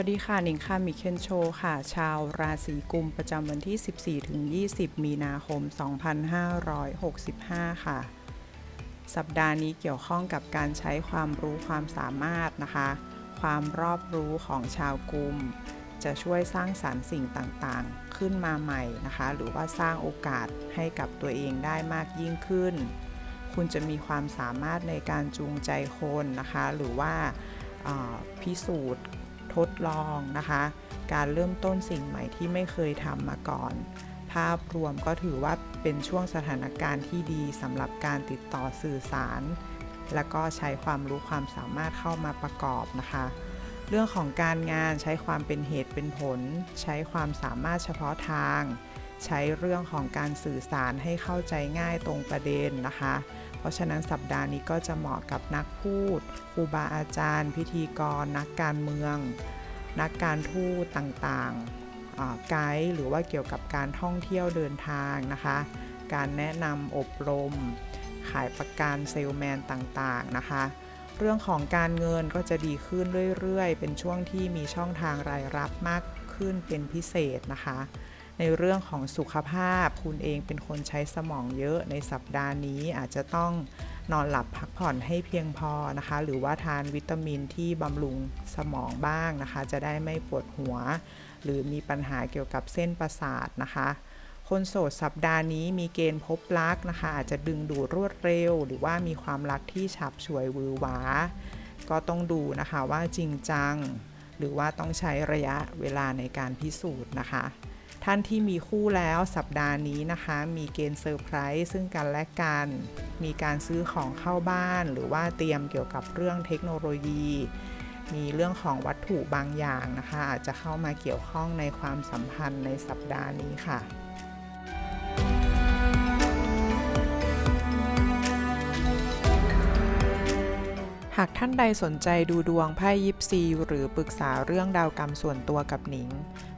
วัสดีค่ะหนิงค่ะมิเคนโชค่ะ ชาวราศีกุมประจำวันที่ 14ถึง20 มีนาคม 2565 ค่ะ สัปดาห์นี้เกี่ยวข้องกับการใช้ความรู้ความสามารถนะคะ ความรอบรู้ของชาวกุม จะช่วยสร้างสารรค์สิ่งต่างๆ ขึ้นมาใหม่นะคะ หรือว่าสร้างโอกาสให้กับตัวเองได้มากยิ่งขึ้น คุณจะมีความสามารถในการจูงใจคนนะคะ หรือว่าพิสูจน์ ทดลองนะคะ การเริ่มต้นสิ่งใหม่ที่ไม่เคยทำมาก่อน ภาพรวมก็ถือว่าเป็นช่วงสถานการณ์ที่ดีสำหรับการติดต่อสื่อสาร และก็ใช้ความรู้ความสามารถเข้ามาประกอบนะคะ เรื่องของการงานใช้ความเป็นเหตุเป็นผล ใช้ความสามารถเฉพาะทาง ใช้เรื่องของการสื่อสารให้เข้าใจง่ายตรงประเด็นนะคะ เพราะฉะนั้นสัปดาห์นี้ก็จะเหมาะกับนักพูดครูบาอาจารย์ พิธีกร นักการเมือง นักการทูตต่างๆไกด์หรือว่าเกี่ยวกับการท่องเที่ยวเดินทางนะคะ การแนะนำอบรม ขายประกันเซลแมนต่างๆนะคะเรื่องของการเงินก็จะดีขึ้นเรื่อยๆ เป็นช่วงที่มีช่องทางรายรับมากขึ้นเป็นพิเศษนะคะ ในเรื่องของสุขภาพ คุณเองเป็นคนใช้สมองเยอะในสัปดาห์นี้อาจจะต้องนอนหลับพักผ่อนให้เพียงพอนะคะ หรือว่าทานวิตามินที่บำรุงสมองบ้างนะคะ จะได้ไม่ปวดหัว หรือมีปัญหาเกี่ยวกับเส้นประสาทนะคะคนโสดสัปดาห์นี้มีเกณฑ์พบรักนะคะ อาจจะดึงดูดรวดเร็ว หรือว่ามีความรักที่ฉับฉวยวือหวา ก็ต้องดูนะคะว่าจริงจัง หรือว่าต้องใช้ระยะเวลาในการพิสูจน์นะคะ ท่านที่มีคู่แล้วสัปดาห์นี้นะคะ มีเกณฑ์เซอร์ไพรส์ซึ่งกันและกัน มีการซื้อของเข้าบ้าน หรือว่าเตรียมเกี่ยวกับเรื่องเทคโนโลยี มีเรื่องของวัตถุบางอย่างนะคะ อาจจะเข้ามาเกี่ยวข้องในความสัมพันธ์ในสัปดาห์นี้ค่ะหากท่านใดสนใจดูดวงไพ่ยิปซี หรือปรึกษาเรื่องดาวกรรมส่วนตัวกับหนิง